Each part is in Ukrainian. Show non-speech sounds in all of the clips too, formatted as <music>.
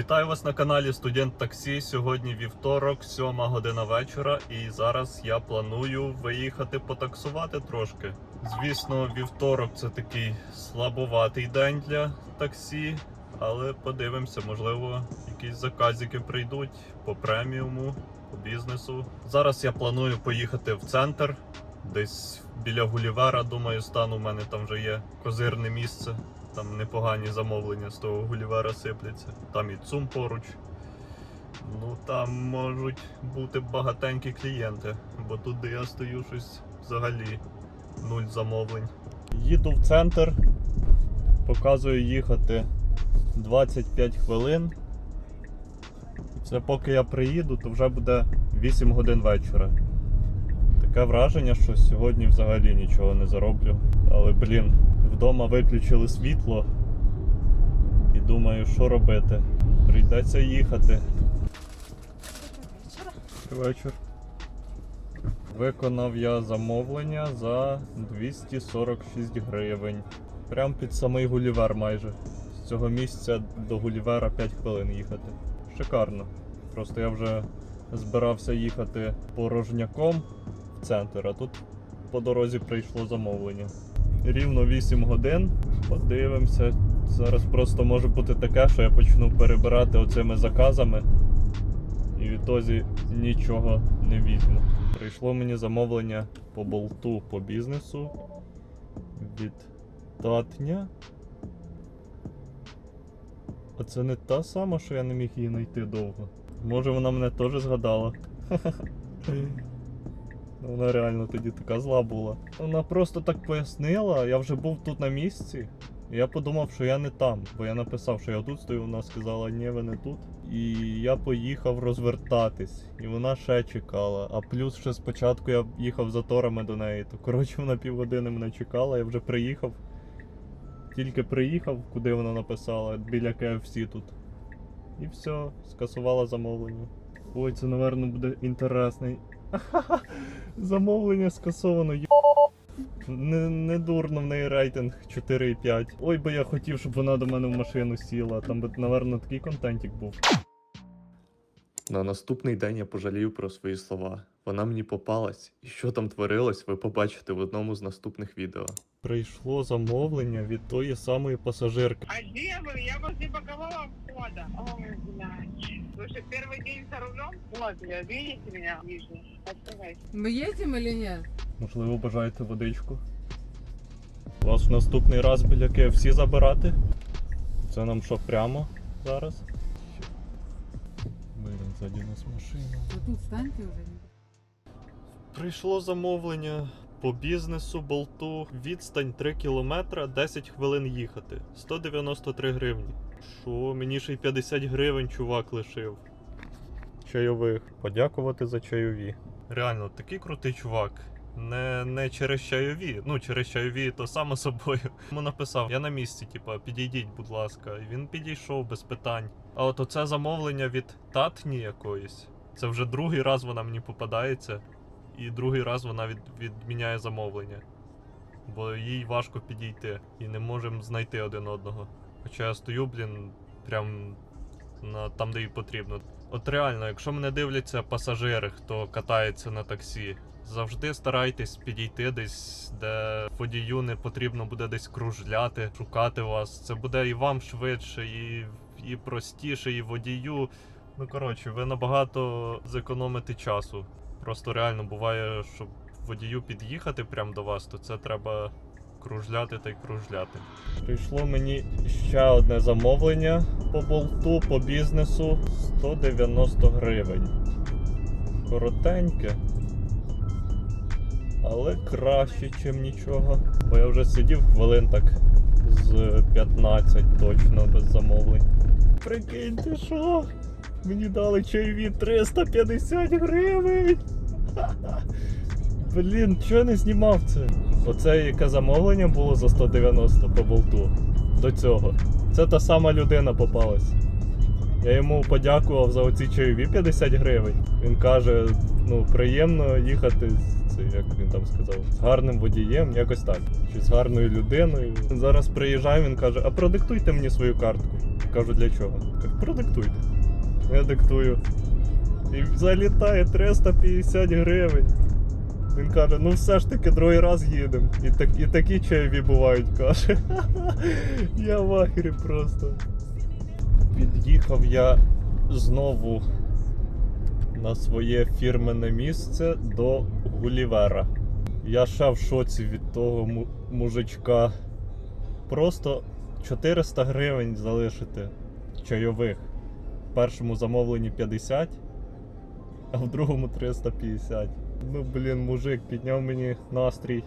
Вітаю вас на каналі Студент Таксі. Сьогодні вівторок, 7 година вечора, і зараз я планую виїхати потаксувати трошки. Звісно, вівторок це такий слабоватий день для таксі, але подивимося, можливо, якісь заказики прийдуть по преміуму, по бізнесу. Зараз я планую поїхати в центр, десь біля Гулівера. Думаю, стану. У мене там вже є козирне місце. Там непогані замовлення з того Гулівера сипляться. Там і ЦУМ поруч. Ну там можуть бути багатенькі клієнти, бо тут, де я стою, щось взагалі нуль замовлень. Їду в центр, показую їхати 25 хвилин. Це поки я приїду, то вже буде 8 годин вечора. Таке враження, що сьогодні взагалі нічого не зароблю. Але, блін, вдома виключили світло. І думаю, що робити. Прийдеться їхати. Вечір. Виконав я замовлення за 246 гривень. Прям під самий Гулівер майже. З цього місця до Гулівера 5 хвилин їхати. Шикарно. Просто я вже збирався їхати порожняком в центр, а тут по дорозі прийшло замовлення. Рівно 8 годин. Подивимося. Зараз просто може бути таке, що я почну перебирати оцими заказами і відтоді нічого не візьму. Прийшло мені замовлення по болту по бізнесу від Татня. А це не та сама, що я не міг її знайти довго. Може вона мене теж згадала. <laughs> Вона реально тоді така зла була. Вона просто так пояснила, я вже був тут на місці. Я подумав, що я не там, бо я написав, що я тут стою, вона сказала, ні, ви не тут. І я поїхав розвертатись, і вона ще чекала. А плюс ще спочатку я їхав заторами до неї, то коротше вона півгодини мене чекала, я вже приїхав. Тільки приїхав, куди вона написала, біля KFC тут. І все, скасувала замовлення. Ой, це, напевно, буде інтересний. <laughs> Замовлення скасовано. Не, не дурно в неї рейтинг 4,5. Ой, би я хотів, щоб вона до мене в машину сіла. Там би, напевно, такий контентик був. На наступний день я пожалів про свої слова. Вона мені попалась, і що там творилось, ви побачите в одному з наступних відео. Прийшло замовлення від тої самої пасажирки. А где вы? Я возле бокового входа. Ой, блядь. Вы что, первый день за рулем? Вот, я, видите меня? Вижу. Оставайся. Мы едем или нет? Можливо, бажаєте водичку. Вас в наступний раз біля KFC забирати? Це нам що прямо зараз? Блін, ззаді нас машина. Вот тут станьте уже. Прийшло замовлення по бізнесу болту. Відстань 3 кілометра, 10 хвилин їхати. 193 гривні. Що, мені ще й 50 гривень чувак лишив. Чайових. Подякувати за чайові. Реально, такий крутий чувак. Не, не через чайові. Ну, через чайові, то само собою. <laughs> Йому написав: я на місці, типа, підійдіть, будь ласка. І він підійшов без питань. А от оце замовлення від татні якоїсь. Це вже другий раз вона мені попадається. І другий раз вона від, відміняє замовлення. Бо їй важко підійти і не можемо знайти один одного. Хоча я стою, блін, прям на, там, де їй потрібно. От реально, якщо мене дивляться пасажири, хто катається на таксі, завжди старайтесь підійти десь, де водію не потрібно буде десь кружляти, шукати вас. Це буде і вам швидше, і, і простіше, і водію. Ну коротше, ви набагато зекономите часу. Просто реально буває, щоб водію під'їхати прямо до вас, то це треба кружляти та й кружляти. Прийшло мені ще одне замовлення по болту, по бізнесу 190 гривень. Коротеньке. Але краще, ніж нічого. Бо я вже сидів хвилин так з 15 точно без замовлень. Прикиньте, що? Мені дали чайові 350 гривень. <laughs> Блін, чого я не знімав це? Оце яке замовлення було за 190 по болту. До цього. Це та сама людина попалась. Я йому подякував за оці чайові 50 гривень. Він каже: ну, приємно їхати це, як він там сказав, з гарним водієм, якось так. Чи з гарною людиною. Зараз приїжджаю, він каже, а продиктуйте мені свою картку. Кажу, для чого? Каже, продиктуйте. Я диктую. І залітає 350 гривень. Він каже, ну все ж таки другий раз їдемо. І, так, і такі чайові бувають, каже. <laughs> Я в ахері просто. Під'їхав я знову на своє фірменне місце до Гулівера. Я ще в шоці від того мужичка. Просто 400 гривень залишити чайових. В першому замовленні 50, а в другому 350. Ну, блін, мужик підняв мені настрій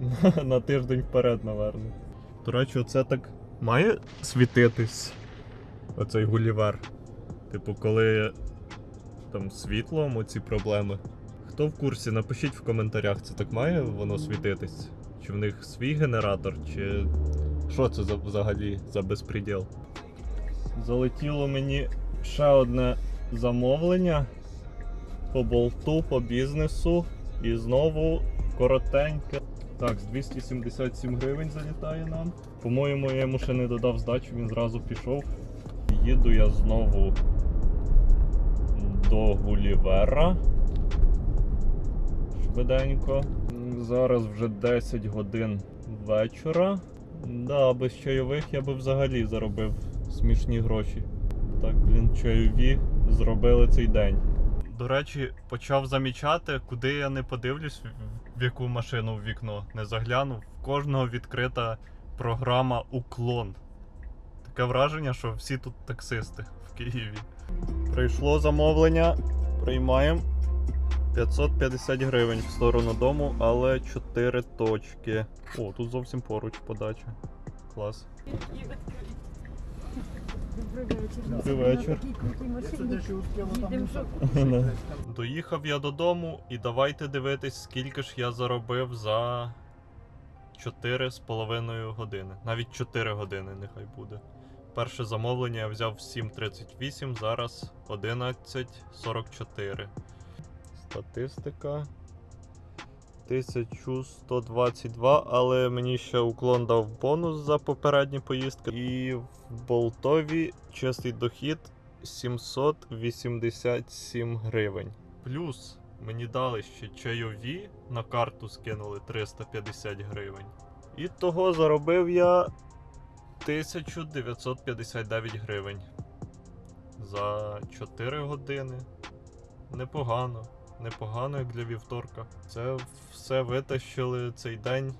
на, <laughs> на тиждень вперед, наверно. До речі, оце так має світитись оцей гулівер. Типу, коли там світлом оці проблеми. Хто в курсі, напишіть в коментарях, це так має воно світитись? Чи в них свій генератор, чи що це за, взагалі за безпреділ? Залетіло мені ще одне замовлення по болту, по бізнесу. І знову коротеньке. Так, з 277 гривень залітає нам. По-моєму, я йому ще не додав здачу, він зразу пішов. Їду я знову до Гулівера. Швиденько. Зараз вже 10 годин вечора. Да, без чайових я би взагалі заробив смішні гроші. Так, блін, чайові зробили цей день. До речі, почав замічати, куди я не подивлюсь, в- яку машину в вікно не заглянув. В кожного відкрита програма Уклон. Таке враження, що всі тут таксисти в Києві. Прийшло замовлення, приймаємо 550 гривень в сторону дому, але 4 точки. О, тут зовсім поруч подача. Клас. Доїхав я додому, і давайте дивитись, скільки ж я заробив за 4,5 години. Навіть 4 години нехай буде. Перше замовлення я взяв в 7.38, зараз 11.44. Статистика. 1122, але мені ще уклон дав бонус за попередні поїздки. І в болтові чистий дохід 787 гривень. Плюс мені дали ще чайові на карту скинули 350 гривень. І того заробив я 1959 гривень. За 4 години. Непогано. Непогано, як для вівторка. Це все витащили цей день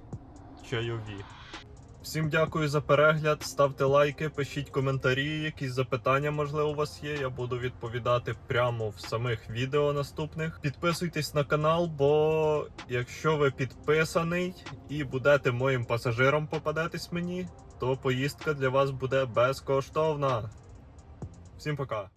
чайові. Всім дякую за перегляд. Ставте лайки, пишіть коментарі, якісь запитання, можливо, у вас є. Я буду відповідати прямо в самих відео наступних. Підписуйтесь на канал, бо якщо ви підписаний і будете моїм пасажиром попадатись мені, то поїздка для вас буде безкоштовна. Всім пока!